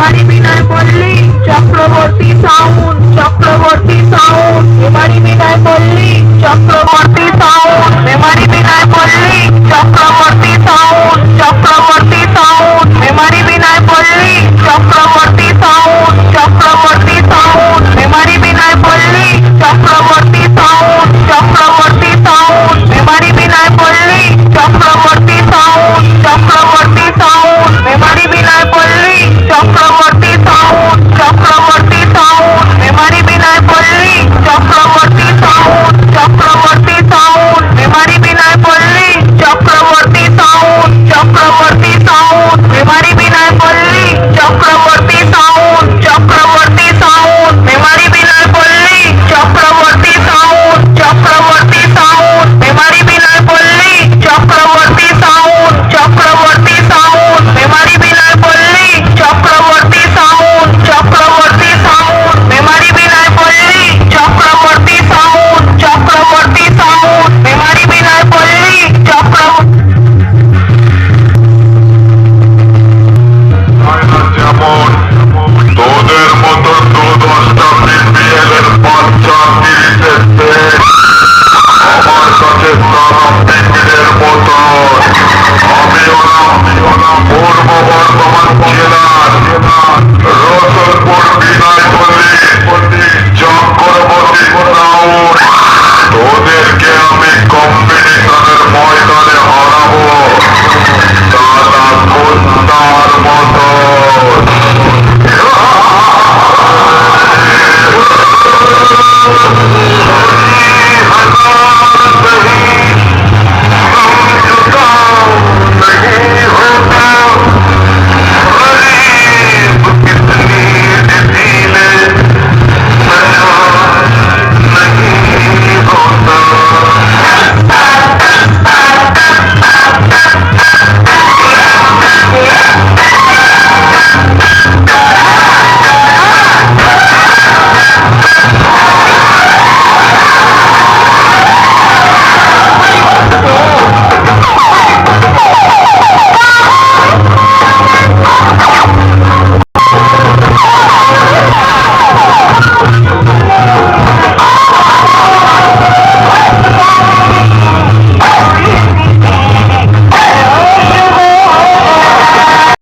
এবারে বিনয় পল্লী Chakraborty sound Chakraborty sound এবারে বিনয় পল্লী চক্রবর্তী সাউন্ড এবারে বিনয়